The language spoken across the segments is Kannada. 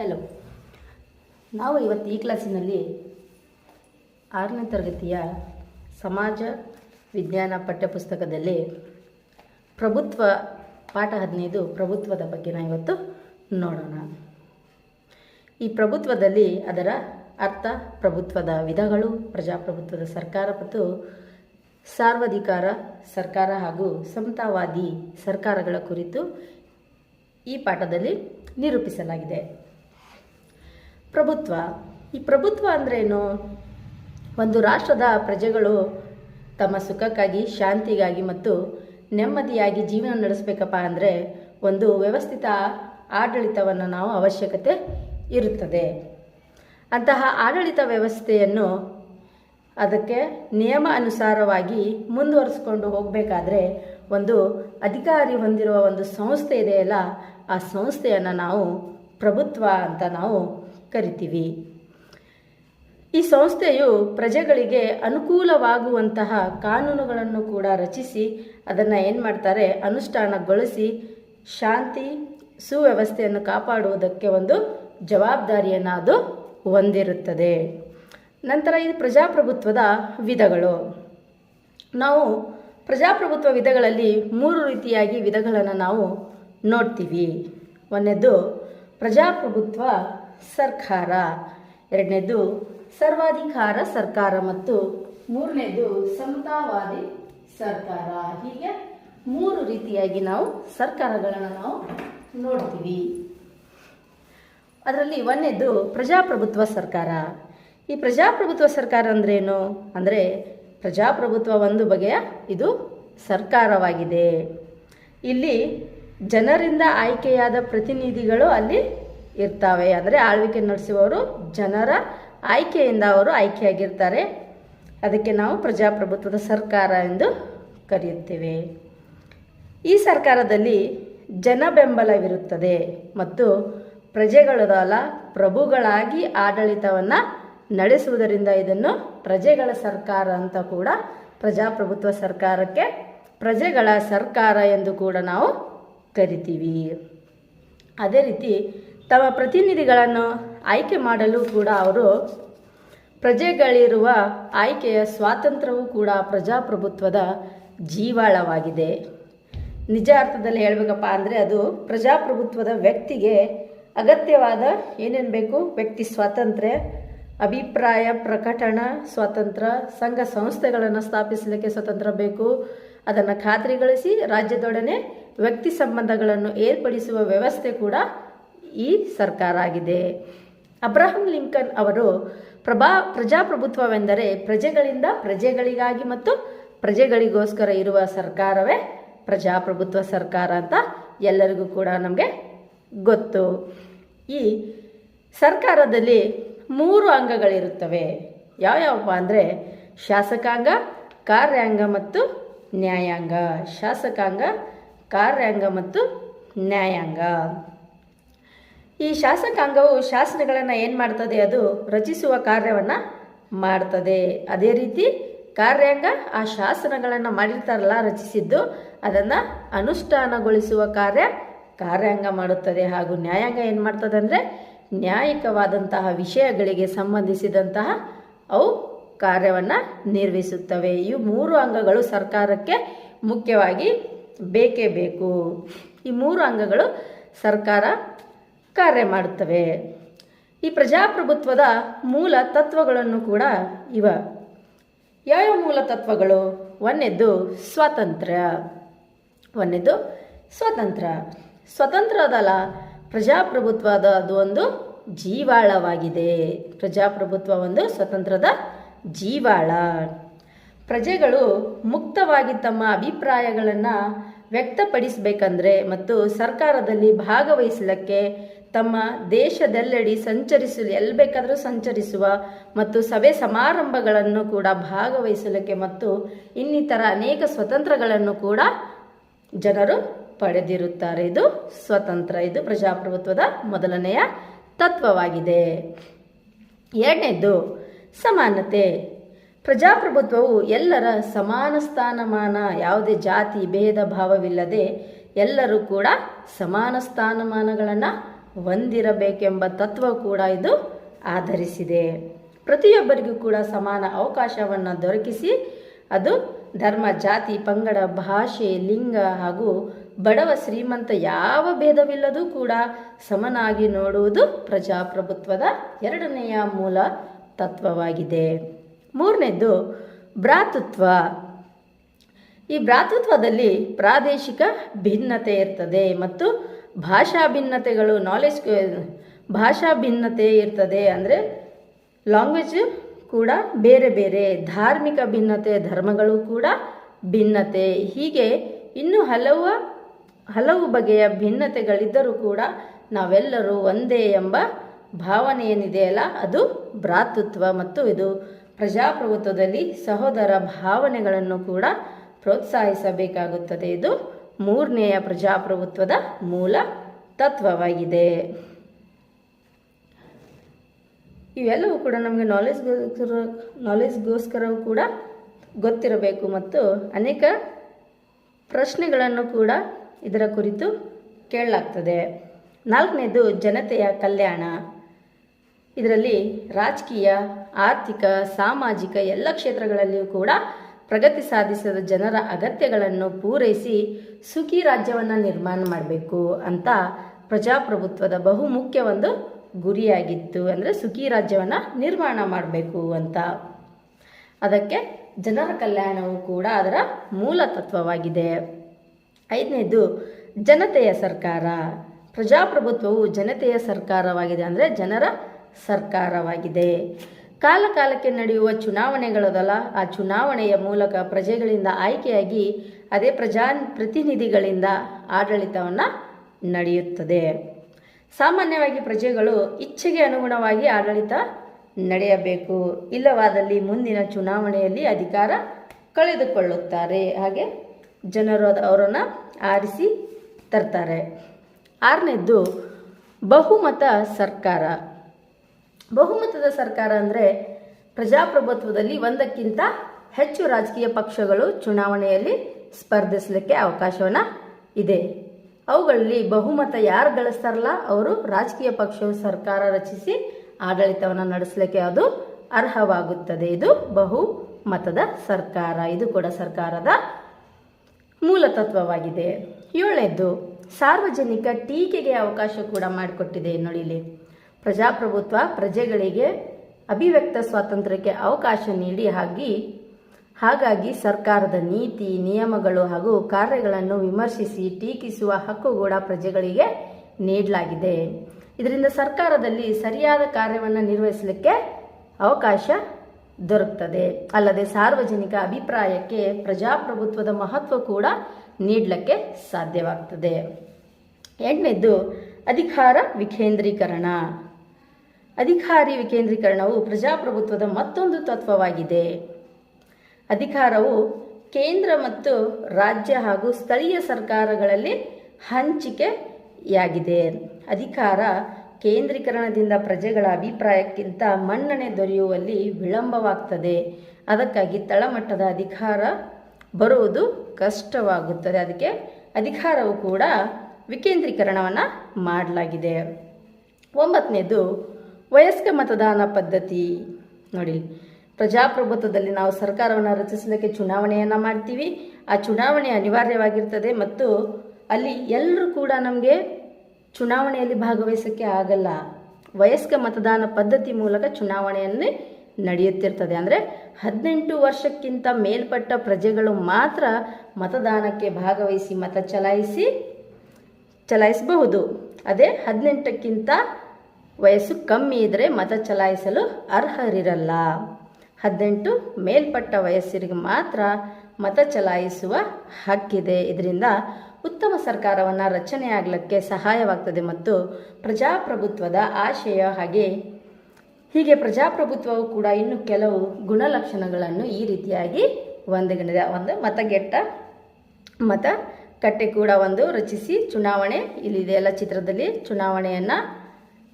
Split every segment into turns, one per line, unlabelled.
ಹಲೋ ನಾವು ಇವತ್ತು ಈ ಕ್ಲಾಸಿನಲ್ಲಿ ಆರನೇ ತರಗತಿಯ ಸಮಾಜ ವಿಜ್ಞಾನ ಪಠ್ಯಪುಸ್ತಕದಲ್ಲಿ ಪ್ರಭುತ್ವ ಪಾಠ ಹದಿನೈದು ಪ್ರಭುತ್ವದ ಬಗ್ಗೆ ನಾವು ಇವತ್ತು ನೋಡೋಣ. ಈ ಪ್ರಭುತ್ವದಲ್ಲಿ ಅದರ ಅರ್ಥ, ಪ್ರಭುತ್ವದ ವಿಧಗಳು, ಪ್ರಜಾಪ್ರಭುತ್ವದ ಸರ್ಕಾರ ಮತ್ತು ಸಾರ್ವಾಧಿಕಾರ ಸರ್ಕಾರ ಹಾಗೂ ಸಮತಾವಾದಿ ಸರ್ಕಾರಗಳ ಕುರಿತು ಈ ಪಾಠದಲ್ಲಿ ನಿರೂಪಿಸಲಾಗಿದೆ. ಪ್ರಭುತ್ವ. ಈ ಪ್ರಭುತ್ವ ಅಂದ್ರೇನು? ಒಂದು ರಾಷ್ಟ್ರದ ಪ್ರಜೆಗಳು ತಮ್ಮ ಸುಖಕ್ಕಾಗಿ, ಶಾಂತಿಗಾಗಿ ಮತ್ತು ನೆಮ್ಮದಿಯಾಗಿ ಜೀವನ ನಡೆಸಬೇಕಪ್ಪ ಅಂದರೆ ಒಂದು ವ್ಯವಸ್ಥಿತ ಆಡಳಿತವನ್ನು ನಾವು ಅವಶ್ಯಕತೆ ಇರುತ್ತದೆ. ಅಂತಹ ಆಡಳಿತ ವ್ಯವಸ್ಥೆಯನ್ನು ಅದಕ್ಕೆ ನಿಯಮ ಅನುಸಾರವಾಗಿ ಮುಂದುವರಿಸ್ಕೊಂಡು ಹೋಗಬೇಕಾದ್ರೆ ಒಂದು ಅಧಿಕಾರಿ ಹೊಂದಿರುವ ಒಂದು ಸಂಸ್ಥೆ ಇದೆಯಲ್ಲ ಆ ಸಂಸ್ಥೆಯನ್ನು ನಾವು ಪ್ರಭುತ್ವ ಅಂತ ನಾವು ಕರಿತೀವಿ. ಈ ಸಂಸ್ಥೆಯು ಪ್ರಜೆಗಳಿಗೆ ಅನುಕೂಲವಾಗುವಂತಹ ಕಾನೂನುಗಳನ್ನು ಕೂಡ ರಚಿಸಿ, ಅದನ್ನು ಏನು ಮಾಡ್ತಾರೆ, ಅನುಷ್ಠಾನಗೊಳಿಸಿ, ಶಾಂತಿ, ಸುವ್ಯವಸ್ಥೆಯನ್ನು ಕಾಪಾಡುವುದಕ್ಕೆ ಒಂದು ಜವಾಬ್ದಾರಿಯನ್ನು ಅದು ಹೊಂದಿರುತ್ತದೆ. ನಂತರ ಇದು ಪ್ರಜಾಪ್ರಭುತ್ವದ ವಿಧಗಳು. ನಾವು ಪ್ರಜಾಪ್ರಭುತ್ವ ವಿಧಗಳಲ್ಲಿ ಮೂರು ರೀತಿಯಾಗಿ ವಿಧಗಳನ್ನು ನಾವು ನೋಡ್ತೀವಿ. ಒಂದನೇದು ಪ್ರಜಾಪ್ರಭುತ್ವ ಸರ್ಕಾರ. ಎರಡನೇದು ಸರ್ವಾಧಿಕಾರ ಸರ್ಕಾರ ಮತ್ತು ಮೂರನೇದು ಸಮತಾವಾದಿ ಸರ್ಕಾರ. ಹೀಗೆ ಮೂರು ರೀತಿಯಾಗಿ ನಾವು ಸರ್ಕಾರಗಳನ್ನು ನಾವು ನೋಡ್ತೀವಿ. ಅದರಲ್ಲಿ ಒಂದನೇದು ಪ್ರಜಾಪ್ರಭುತ್ವ ಸರ್ಕಾರ. ಈ ಪ್ರಜಾಪ್ರಭುತ್ವ ಸರ್ಕಾರ ಅಂದ್ರೇನು ಅಂದರೆ ಪ್ರಜಾಪ್ರಭುತ್ವ ಒಂದು ಬಗೆಯ ಇದು ಸರ್ಕಾರವಾಗಿದೆ. ಇಲ್ಲಿ ಜನರಿಂದ ಆಯ್ಕೆಯಾದ ಪ್ರತಿನಿಧಿಗಳು ಅಲ್ಲಿ ಇರ್ತಾವೆ. ಅಂದರೆ ಆಳ್ವಿಕೆ ನಡೆಸುವವರು ಜನರ ಆಯ್ಕೆಯಿಂದ ಅವರು ಆಯ್ಕೆಯಾಗಿರ್ತಾರೆ. ಅದಕ್ಕೆ ನಾವು ಪ್ರಜಾಪ್ರಭುತ್ವದ ಸರ್ಕಾರ ಎಂದು ಕರೆಯುತ್ತೇವೆ. ಈ ಸರ್ಕಾರದಲ್ಲಿ ಜನ ಬೆಂಬಲವಿರುತ್ತದೆ ಮತ್ತು ಪ್ರಜೆಗಳದಲ್ಲ ಪ್ರಭುಗಳಾಗಿ ಆಡಳಿತವನ್ನು ನಡೆಸುವುದರಿಂದ ಇದನ್ನು ಪ್ರಜೆಗಳ ಸರ್ಕಾರ ಅಂತ ಕೂಡ ಪ್ರಜಾಪ್ರಭುತ್ವ ಸರ್ಕಾರಕ್ಕೆ ಪ್ರಜೆಗಳ ಸರ್ಕಾರ ಎಂದು ಕೂಡ ನಾವು ಕರಿತೀವಿ. ಅದೇ ರೀತಿ ತಮ್ಮ ಪ್ರತಿನಿಧಿಗಳನ್ನು ಆಯ್ಕೆ ಮಾಡಲು ಕೂಡ ಅವರು ಪ್ರಜೆಗಳಿರುವ ಆಯ್ಕೆಯ ಸ್ವಾತಂತ್ರ್ಯವೂ ಕೂಡ ಪ್ರಜಾಪ್ರಭುತ್ವದ ಜೀವಾಳವಾಗಿದೆ. ನಿಜ ಅರ್ಥದಲ್ಲಿ ಹೇಳಬೇಕಪ್ಪ ಅಂದರೆ ಅದು ಪ್ರಜಾಪ್ರಭುತ್ವದ ವ್ಯಕ್ತಿಗೆ ಅಗತ್ಯವಾದ ಏನೇನು ಬೇಕು? ವ್ಯಕ್ತಿ ಸ್ವಾತಂತ್ರ್ಯ, ಅಭಿಪ್ರಾಯ ಪ್ರಕಟಣ, ಸ್ವಾತಂತ್ರ್ಯ, ಸಂಘ ಸಂಸ್ಥೆಗಳನ್ನು ಸ್ಥಾಪಿಸಲಿಕ್ಕೆ ಸ್ವತಂತ್ರ ಬೇಕು. ಅದನ್ನು ಖಾತ್ರಿಗೊಳಿಸಿ ರಾಜ್ಯದೊಡನೆ ವ್ಯಕ್ತಿ ಸಂಬಂಧಗಳನ್ನು ಏರ್ಪಡಿಸುವ ವ್ಯವಸ್ಥೆ ಕೂಡ ಈ ಸರ್ಕಾರ ಆಗಿದೆ. ಅಬ್ರಹಂ ಲಿಂಕನ್ ಅವರು ಪ್ರಭಾ ಪ್ರಜಾಪ್ರಭುತ್ವವೆಂದರೆ ಪ್ರಜೆಗಳಿಂದ ಪ್ರಜೆಗಳಿಗಾಗಿ ಮತ್ತು ಪ್ರಜೆಗಳಿಗೋಸ್ಕರ ಇರುವ ಸರ್ಕಾರವೇ ಪ್ರಜಾಪ್ರಭುತ್ವ ಸರ್ಕಾರ ಅಂತ ಎಲ್ಲರಿಗೂ ಕೂಡ ನಮಗೆ ಗೊತ್ತು. ಈ ಸರ್ಕಾರದಲ್ಲಿ ಮೂರು ಅಂಗಗಳಿರುತ್ತವೆ. ಯಾವ್ಯಾವಪ್ಪ ಅಂದರೆ ಶಾಸಕಾಂಗ, ಕಾರ್ಯಾಂಗ ಮತ್ತು ನ್ಯಾಯಾಂಗ. ಶಾಸಕಾಂಗ, ಕಾರ್ಯಾಂಗ ಮತ್ತು ನ್ಯಾಯಾಂಗ. ಈ ಶಾಸಕಾಂಗವು ಶಾಸನಗಳನ್ನು ಏನು ಮಾಡ್ತದೆ? ಅದು ರಚಿಸುವ ಕಾರ್ಯವನ್ನು ಮಾಡ್ತದೆ. ಅದೇ ರೀತಿ ಕಾರ್ಯಾಂಗ ಆ ಶಾಸನಗಳನ್ನು ಮಾಡಿರ್ತಾರಲ್ಲ, ರಚಿಸಿದ್ದು, ಅದನ್ನು ಅನುಷ್ಠಾನಗೊಳಿಸುವ ಕಾರ್ಯ ಕಾರ್ಯಾಂಗ ಮಾಡುತ್ತದೆ. ಹಾಗೂ ನ್ಯಾಯಾಂಗ ಏನು ಮಾಡ್ತದೆ ಅಂದರೆ ನ್ಯಾಯಿಕವಾದಂತಹ ವಿಷಯಗಳಿಗೆ ಸಂಬಂಧಿಸಿದಂತಹ ಅವು ಕಾರ್ಯವನ್ನು ನಿರ್ವಹಿಸುತ್ತವೆ. ಇವು ಮೂರು ಅಂಗಗಳು ಸರ್ಕಾರಕ್ಕೆ ಮುಖ್ಯವಾಗಿ ಬೇಕೇ ಬೇಕು. ಈ ಮೂರು ಅಂಗಗಳು ಸರ್ಕಾರ ಕಾರ್ಯ ಮಾಡುತ್ತವೆ. ಈ ಪ್ರಜಾಪ್ರಭುತ್ವದ ಮೂಲ ತತ್ವಗಳನ್ನು ಕೂಡ ಇವ. ಯಾವ ಮೂಲ ತತ್ವಗಳು? ಒಂದೆದ್ದು ಸ್ವಾತಂತ್ರ್ಯ. ಒಂದೆದ್ದು ಸ್ವಾತಂತ್ರ್ಯ. ಸ್ವತಂತ್ರ ಅದಲ್ಲ, ಪ್ರಜಾಪ್ರಭುತ್ವದ ಅದು ಒಂದು ಜೀವಾಳವಾಗಿದೆ. ಪ್ರಜಾಪ್ರಭುತ್ವ ಒಂದು ಸ್ವತಂತ್ರದ ಜೀವಾಳ. ಪ್ರಜೆಗಳು ಮುಕ್ತವಾಗಿ ತಮ್ಮ ಅಭಿಪ್ರಾಯಗಳನ್ನು ವ್ಯಕ್ತಪಡಿಸಬೇಕಂದ್ರೆ ಮತ್ತು ಸರ್ಕಾರದಲ್ಲಿ ಭಾಗವಹಿಸಲಿಕ್ಕೆ ತಮ್ಮ ದೇಶದೆಲ್ಲೆಡೆ ಸಂಚರಿಸಲು ಎಲ್ಲಿ ಬೇಕಾದರೂ ಸಂಚರಿಸುವ ಮತ್ತು ಸಭೆ ಸಮಾರಂಭಗಳನ್ನು ಕೂಡ ಭಾಗವಹಿಸಲಿಕ್ಕೆ ಮತ್ತು ಇನ್ನಿತರ ಅನೇಕ ಸ್ವತಂತ್ರಗಳನ್ನು ಕೂಡ ಜನರು ಪಡೆದಿರುತ್ತಾರೆ. ಇದು ಸ್ವತಂತ್ರ, ಇದು ಪ್ರಜಾಪ್ರಭುತ್ವದ ಮೊದಲನೆಯ ತತ್ವವಾಗಿದೆ. ಎರಡನೇದು, ಸಮಾನತೆ. ಪ್ರಜಾಪ್ರಭುತ್ವವು ಎಲ್ಲರ ಸಮಾನ ಸ್ಥಾನಮಾನ, ಯಾವುದೇ ಜಾತಿ, ಭೇದ, ಭಾವವಿಲ್ಲದೆ ಎಲ್ಲರೂ ಕೂಡ ಸಮಾನ ಸ್ಥಾನಮಾನಗಳನ್ನು ಹೊಂದಿರಬೇಕೆಂಬ ತತ್ವ ಕೂಡ ಇದು ಆಧರಿಸಿದೆ. ಪ್ರತಿಯೊಬ್ಬರಿಗೂ ಕೂಡ ಸಮಾನ ಅವಕಾಶವನ್ನು ದೊರಕಿಸಿ ಅದು ಧರ್ಮ, ಜಾತಿ, ಪಂಗಡ, ಭಾಷೆ, ಲಿಂಗ ಹಾಗೂ ಬಡವ, ಶ್ರೀಮಂತ ಯಾವ ಭೇದವಿಲ್ಲದೂ ಕೂಡ ಸಮನಾಗಿ ನೋಡುವುದು ಪ್ರಜಾಪ್ರಭುತ್ವದ ಎರಡನೆಯ ಮೂಲ ತತ್ವವಾಗಿದೆ. ಮೂರನೇದು ಭ್ರಾತೃತ್ವ. ಈ ಭ್ರಾತೃತ್ವದಲ್ಲಿ ಪ್ರಾದೇಶಿಕ ಭಿನ್ನತೆ ಇರ್ತದೆ ಮತ್ತು ಭಾಷಾ ಭಿನ್ನತೆಗಳು ನಾಲೆಜ್ ಭಾಷಾ ಭಿನ್ನತೆ ಇರ್ತದೆ ಅಂದರೆ ಲ್ಯಾಂಗ್ವೇಜ್ ಕೂಡ ಬೇರೆ ಬೇರೆ, ಧಾರ್ಮಿಕ ಭಿನ್ನತೆ, ಧರ್ಮಗಳು ಕೂಡ ಭಿನ್ನತೆ. ಹೀಗೆ ಇನ್ನೂ ಹಲವು ಹಲವು ಬಗೆಯ ಭಿನ್ನತೆಗಳಿದ್ದರೂ ಕೂಡ ನಾವೆಲ್ಲರೂ ಒಂದೇ ಎಂಬ ಭಾವನೆ ಏನಿದೆಯಲ್ಲ ಅದು ಭ್ರಾತೃತ್ವ. ಮತ್ತು ಇದು ಪ್ರಜಾಪ್ರಭುತ್ವದಲ್ಲಿ ಸಹೋದರ ಭಾವನೆಗಳನ್ನು ಕೂಡ ಪ್ರೋತ್ಸಾಹಿಸಬೇಕಾಗುತ್ತದೆ. ಇದು ಮೂರನೆಯ ಪ್ರಜಾಪ್ರಭುತ್ವದ ಮೂಲ ತತ್ವವಾಗಿದೆ. ಇವೆಲ್ಲವೂ ಕೂಡ ನಮಗೆ ನಾಲೆಜ್ಗೋಸ್ಕರ ನಾಲೆಜ್ಗೋಸ್ಕರವೂ ಕೂಡ ಗೊತ್ತಿರಬೇಕು ಮತ್ತು ಅನೇಕ ಪ್ರಶ್ನೆಗಳನ್ನು ಕೂಡ ಇದರ ಕುರಿತು ಕೇಳಲಾಗ್ತದೆ. ನಾಲ್ಕನೇದು ಜನತೆಯ ಕಲ್ಯಾಣ. ಇದರಲ್ಲಿ ರಾಜಕೀಯ, ಆರ್ಥಿಕ, ಸಾಮಾಜಿಕ ಎಲ್ಲ ಕ್ಷೇತ್ರಗಳಲ್ಲಿಯೂ ಕೂಡ ಪ್ರಗತಿ ಸಾಧಿಸಿದ ಜನರ ಅಗತ್ಯಗಳನ್ನು ಪೂರೈಸಿ ಸುಖಿ ರಾಜ್ಯವನ್ನು ನಿರ್ಮಾಣ ಮಾಡಬೇಕು ಅಂತ ಪ್ರಜಾಪ್ರಭುತ್ವದ ಬಹುಮುಖ್ಯ ಒಂದು ಗುರಿಯಾಗಿತ್ತು. ಅಂದರೆ ಸುಖಿ ರಾಜ್ಯವನ್ನು ನಿರ್ಮಾಣ ಮಾಡಬೇಕು ಅಂತ. ಅದಕ್ಕೆ ಜನರ ಕಲ್ಯಾಣವು ಕೂಡ ಅದರ ಮೂಲ ತತ್ವವಾಗಿದೆ. ಐದನೇದು, ಜನತೆಯ ಸರ್ಕಾರ. ಪ್ರಜಾಪ್ರಭುತ್ವವು ಜನತೆಯ ಸರ್ಕಾರವಾಗಿದೆ ಅಂದರೆ ಜನರ ಸರ್ಕಾರವಾಗಿದೆ. ಕಾಲ ಕಾಲಕ್ಕೆ ನಡೆಯುವ ಚುನಾವಣೆಗಳದಲ್ಲ ಆ ಚುನಾವಣೆಯ ಮೂಲಕ ಪ್ರಜೆಗಳಿಂದ ಆಯ್ಕೆಯಾಗಿ ಅದೇ ಪ್ರಜಾ ಪ್ರತಿನಿಧಿಗಳಿಂದ ಆಡಳಿತವನ್ನು ನಡೆಯುತ್ತದೆ. ಸಾಮಾನ್ಯವಾಗಿ ಪ್ರಜೆಗಳು ಇಚ್ಛೆಗೆ ಅನುಗುಣವಾಗಿ ಆಡಳಿತ ನಡೆಯಬೇಕು. ಇಲ್ಲವಾದಲ್ಲಿ ಮುಂದಿನ ಚುನಾವಣೆಯಲ್ಲಿ ಅಧಿಕಾರ ಕಳೆದುಕೊಳ್ಳುತ್ತಾರೆ. ಹಾಗೆ ಜನರು ಅವರನ್ನು ಆರಿಸಿ ತರ್ತಾರೆ. ಆರನೇದ್ದು ಬಹುಮತ ಸರ್ಕಾರ. ಬಹುಮತದ ಸರ್ಕಾರ ಅಂದರೆ ಪ್ರಜಾಪ್ರಭುತ್ವದಲ್ಲಿ ಒಂದಕ್ಕಿಂತ ಹೆಚ್ಚು ರಾಜಕೀಯ ಪಕ್ಷಗಳು ಚುನಾವಣೆಯಲ್ಲಿ ಸ್ಪರ್ಧಿಸಲಿಕ್ಕೆ ಅವಕಾಶವನ್ನು ಇದೆ. ಅವುಗಳಲ್ಲಿ ಬಹುಮತ ಯಾರು ಗಳಿಸ್ತಾರಲ್ಲ, ಅವರು ರಾಜಕೀಯ ಪಕ್ಷವು ಸರ್ಕಾರ ರಚಿಸಿ ಆಡಳಿತವನ್ನು ನಡೆಸಲಿಕ್ಕೆ ಅದು ಅರ್ಹವಾಗುತ್ತದೆ. ಇದು ಬಹುಮತದ ಸರ್ಕಾರ. ಇದು ಕೂಡ ಸರ್ಕಾರದ ಮೂಲ ತತ್ವವಾಗಿದೆ. ಏಳನೇದ್ದು, ಸಾರ್ವಜನಿಕ ಟೀಕೆಗೆ ಅವಕಾಶ ಕೂಡ ಮಾಡಿಕೊಟ್ಟಿದೆ. ನೋಡಿಲಿ ಪ್ರಜಾಪ್ರಭುತ್ವ ಪ್ರಜೆಗಳಿಗೆ ಅಭಿವ್ಯಕ್ತ ಸ್ವಾತಂತ್ರ್ಯಕ್ಕೆ ಅವಕಾಶ ನೀಡಿ ಹಾಗೆ, ಹಾಗಾಗಿ ಸರ್ಕಾರದ ನೀತಿ, ನಿಯಮಗಳು ಹಾಗೂ ಕಾರ್ಯಗಳನ್ನು ವಿಮರ್ಶಿಸಿ ಟೀಕಿಸುವ ಹಕ್ಕು ಕೂಡ ಪ್ರಜೆಗಳಿಗೆ ನೀಡಲಾಗಿದೆ. ಇದರಿಂದ ಸರ್ಕಾರದಲ್ಲಿ ಸರಿಯಾದ ಕಾರ್ಯವನ್ನು ನಿರ್ವಹಿಸಲಿಕ್ಕೆ ಅವಕಾಶ ದೊರಕುತ್ತದೆ ಅಲ್ಲದೆ ಸಾರ್ವಜನಿಕ ಅಭಿಪ್ರಾಯಕ್ಕೆ ಪ್ರಜಾಪ್ರಭುತ್ವದ ಮಹತ್ವ ಕೂಡ ನೀಡಲಿಕ್ಕೆ ಸಾಧ್ಯವಾಗ್ತದೆ. ಎಂಟನೇದು, ಅಧಿಕಾರ ವಿಕೇಂದ್ರೀಕರಣ. ಅಧಿಕಾರಿ ವಿಕೇಂದ್ರೀಕರಣವು ಪ್ರಜಾಪ್ರಭುತ್ವದ ಮತ್ತೊಂದು ತತ್ವವಾಗಿದೆ. ಅಧಿಕಾರವು ಕೇಂದ್ರ ಮತ್ತು ರಾಜ್ಯ ಹಾಗೂ ಸ್ಥಳೀಯ ಸರ್ಕಾರಗಳಲ್ಲಿ ಹಂಚಿಕೆಯಾಗಿದೆ. ಅಧಿಕಾರ ಕೇಂದ್ರೀಕರಣದಿಂದ ಪ್ರಜೆಗಳ ಅಭಿಪ್ರಾಯಕ್ಕಿಂತ ಮನ್ನಣೆ ದೊರೆಯುವಲ್ಲಿ ವಿಳಂಬವಾಗ್ತದೆ. ಅದಕ್ಕಾಗಿ ತಳಮಟ್ಟದ ಅಧಿಕಾರ ಬರುವುದು ಕಷ್ಟವಾಗುತ್ತದೆ. ಅದಕ್ಕೆ ಅಧಿಕಾರವು ಕೂಡ ವಿಕೇಂದ್ರೀಕರಣವನ್ನು ಮಾಡಲಾಗಿದೆ. ಒಂಬತ್ತನೇದು ವಯಸ್ಕ ಮತದಾನ ಪದ್ಧತಿ ನೋಡಿ, ಪ್ರಜಾಪ್ರಭುತ್ವದಲ್ಲಿ ನಾವು ಸರ್ಕಾರವನ್ನು ರಚಿಸಲಿಕ್ಕೆ ಚುನಾವಣೆಯನ್ನು ಮಾಡ್ತೀವಿ. ಆ ಚುನಾವಣೆ ಅನಿವಾರ್ಯವಾಗಿರ್ತದೆ ಮತ್ತು ಅಲ್ಲಿ ಎಲ್ಲರೂ ಕೂಡ ನಮಗೆ ಚುನಾವಣೆಯಲ್ಲಿ ಭಾಗವಹಿಸೋಕ್ಕೆ ಆಗಲ್ಲ. ವಯಸ್ಕ ಮತದಾನ ಪದ್ಧತಿ ಮೂಲಕ ಚುನಾವಣೆಯನ್ನೇ ನಡೆಯುತ್ತಿರ್ತದೆ. ಅಂದರೆ ಹದಿನೆಂಟು ವರ್ಷಕ್ಕಿಂತ ಮೇಲ್ಪಟ್ಟ ಪ್ರಜೆಗಳು ಮಾತ್ರ ಮತದಾನಕ್ಕೆ ಭಾಗವಹಿಸಿ ಮತ ಚಲಾಯಿಸಿ, ಚಲಾಯಿಸಬಹುದು. ಅದೇ ಹದಿನೆಂಟಕ್ಕಿಂತ ವಯಸ್ಸು ಕಮ್ಮಿ ಇದ್ದರೆ ಮತ ಚಲಾಯಿಸಲು ಅರ್ಹರಿರಲ್ಲ. ಹದಿನೆಂಟು, ಮೇಲ್ಪಟ್ಟ ವಯಸ್ಸರಿಗೆ ಮಾತ್ರ ಮತ ಚಲಾಯಿಸುವ ಹಕ್ಕಿದೆ. ಇದರಿಂದ ಉತ್ತಮ ಸರ್ಕಾರವನ್ನು ರಚನೆ ಆಗಲಿಕ್ಕೆ ಸಹಾಯವಾಗ್ತದೆ ಮತ್ತು ಪ್ರಜಾಪ್ರಭುತ್ವದ ಆಶಯ ಹಾಗೆ ಹೀಗೆ ಪ್ರಜಾಪ್ರಭುತ್ವವು ಕೂಡ ಇನ್ನು ಕೆಲವು ಗುಣಲಕ್ಷಣಗಳನ್ನು ಈ ರೀತಿಯಾಗಿ ಹೊಂದಿಕೊಂಡಿದೆ. ಒಂದು, ಮತಗೆಟ್ಟ ಮತ ಕಟ್ಟೆ ಕೂಡ ಒಂದು ರಚಿಸಿ ಚುನಾವಣೆ ಇಲ್ಲಿದೆ ಎಲ್ಲ ಚಿತ್ರದಲ್ಲಿ ಚುನಾವಣೆಯನ್ನು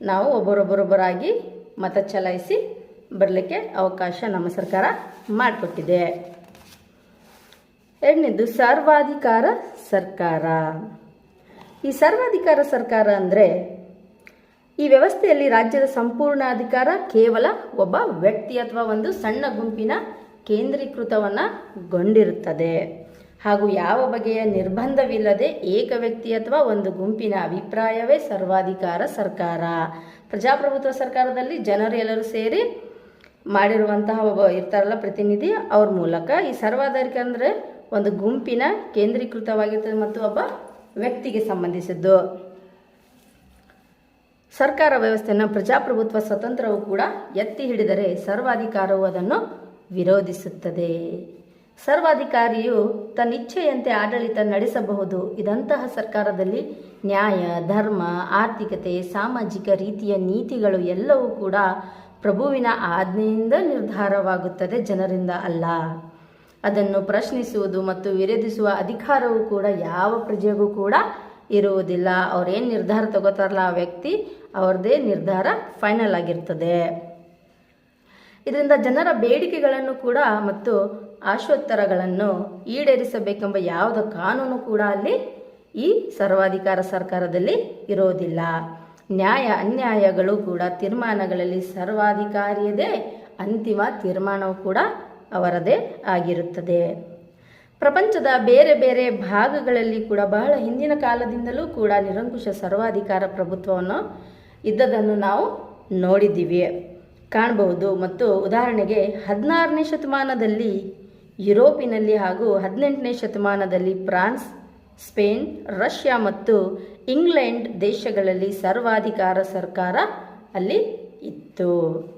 ನಾವು ಒಬ್ಬರೊಬ್ಬರೊಬ್ಬರಾಗಿ ಮತ ಚಲಾಯಿಸಿ ಬರಲಿಕ್ಕೆ ಅವಕಾಶ ನಮ್ಮ ಸರ್ಕಾರ ಮಾಡಿಕೊಟ್ಟಿದೆ. ಎರಡನೇದು, ಸರ್ವಾಧಿಕಾರ ಸರ್ಕಾರ. ಈ ಸರ್ವಾಧಿಕಾರ ಸರ್ಕಾರ ಅಂದರೆ ಈ ವ್ಯವಸ್ಥೆಯಲ್ಲಿ ರಾಜ್ಯದ ಸಂಪೂರ್ಣ ಅಧಿಕಾರ ಕೇವಲ ಒಬ್ಬ ವ್ಯಕ್ತಿ ಅಥವಾ ಒಂದು ಸಣ್ಣ ಗುಂಪಿನ ಕೇಂದ್ರೀಕೃತವನ್ನು ಗೊಂಡಿರುತ್ತದೆ. ಹಾಗೂ ಯಾವ ಬಗೆಯ ನಿರ್ಬಂಧವಿಲ್ಲದೆ ಏಕ ವ್ಯಕ್ತಿ ಅಥವಾ ಒಂದು ಗುಂಪಿನ ಅಭಿಪ್ರಾಯವೇ ಸರ್ವಾಧಿಕಾರ ಸರ್ಕಾರ. ಪ್ರಜಾಪ್ರಭುತ್ವ ಸರ್ಕಾರದಲ್ಲಿ ಜನರು ಎಲ್ಲರೂ ಸೇರಿ ಮಾಡಿರುವಂತಹ ಒಬ್ಬ ಇರ್ತಾರಲ್ಲ ಪ್ರತಿನಿಧಿ, ಅವ್ರ ಮೂಲಕ ಈ ಸರ್ವಾಧಿಕಾರ ಅಂದರೆ ಒಂದು ಗುಂಪಿನ ಕೇಂದ್ರೀಕೃತವಾಗಿರ್ತದೆ ಮತ್ತು ಒಬ್ಬ ವ್ಯಕ್ತಿಗೆ ಸಂಬಂಧಿಸಿದ್ದು. ಸರ್ಕಾರ ವ್ಯವಸ್ಥೆಯನ್ನು ಪ್ರಜಾಪ್ರಭುತ್ವ ಸ್ವತಂತ್ರವು ಕೂಡ ಎತ್ತಿ ಹಿಡಿದರೆ ಸರ್ವಾಧಿಕಾರವು ಅದನ್ನು ವಿರೋಧಿಸುತ್ತದೆ. ಸರ್ವಾಧಿಕಾರಿಯು ತನ್ನಿಚ್ಛೆಯಂತೆ ಆಡಳಿತ ನಡೆಸಬಹುದು. ಇದಂತಹ ಸರ್ಕಾರದಲ್ಲಿ ನ್ಯಾಯ, ಧರ್ಮ, ಆರ್ಥಿಕತೆ, ಸಾಮಾಜಿಕ ರೀತಿಯ ನೀತಿಗಳು ಎಲ್ಲವೂ ಕೂಡ ಪ್ರಭುವಿನ ಆಜ್ಞೆಯಿಂದ ನಿರ್ಧಾರವಾಗುತ್ತದೆ, ಜನರಿಂದ ಅಲ್ಲ. ಅದನ್ನು ಪ್ರಶ್ನಿಸುವುದು ಮತ್ತು ವಿರೋಧಿಸುವ ಅಧಿಕಾರವೂ ಕೂಡ ಯಾವ ಪ್ರಜೆಗೂ ಕೂಡ ಇರುವುದಿಲ್ಲ. ಅವ್ರೇನು ನಿರ್ಧಾರ ತಗೋತಾರಲ್ಲ ಆ ವ್ಯಕ್ತಿ, ಅವ್ರದ್ದೇ ನಿರ್ಧಾರ ಫೈನಲ್ ಆಗಿರ್ತದೆ. ಇದರಿಂದ ಜನರ ಬೇಡಿಕೆಗಳನ್ನು ಕೂಡ ಮತ್ತು ಆಶೋತ್ತರಗಳನ್ನು ಈಡೇರಿಸಬೇಕೆಂಬ ಯಾವುದೇ ಕಾನೂನು ಕೂಡ ಅಲ್ಲಿ ಈ ಸರ್ವಾಧಿಕಾರ ಸರ್ಕಾರದಲ್ಲಿ ಇರೋದಿಲ್ಲ. ನ್ಯಾಯ ಅನ್ಯಾಯಗಳು ಕೂಡ ತೀರ್ಮಾನಗಳಲ್ಲಿ ಸರ್ವಾಧಿಕಾರಿಯದೇ ಅಂತಿಮ ತೀರ್ಮಾನವು ಕೂಡ ಅವರದೇ ಆಗಿರುತ್ತದೆ. ಪ್ರಪಂಚದ ಬೇರೆ ಬೇರೆ ಭಾಗಗಳಲ್ಲಿ ಕೂಡ ಬಹಳ ಹಿಂದಿನ ಕಾಲದಿಂದಲೂ ಕೂಡ ನಿರಂಕುಶ ಸರ್ವಾಧಿಕಾರ ಪ್ರಭುತ್ವವನ್ನು ಇದ್ದದನ್ನು ನಾವು ನೋಡಿದ್ದೀವಿ. ಕಾಣಬಹುದು. ಮತ್ತು ಉದಾಹರಣೆಗೆ ಹದಿನಾರನೇ ಶತಮಾನದಲ್ಲಿ ಯುರೋಪಿನಲ್ಲಿ ಹಾಗೂ ಹದಿನೆಂಟನೇ ಶತಮಾನದಲ್ಲಿ ಫ್ರಾನ್ಸ್ ಸ್ಪೇನ್ ರಷ್ಯಾ ಮತ್ತು ಇಂಗ್ಲೆಂಡ್ ದೇಶಗಳಲ್ಲಿ ಸರ್ವಾಧಿಕಾರ ಸರ್ಕಾರ ಅಲ್ಲಿ ಇತ್ತು.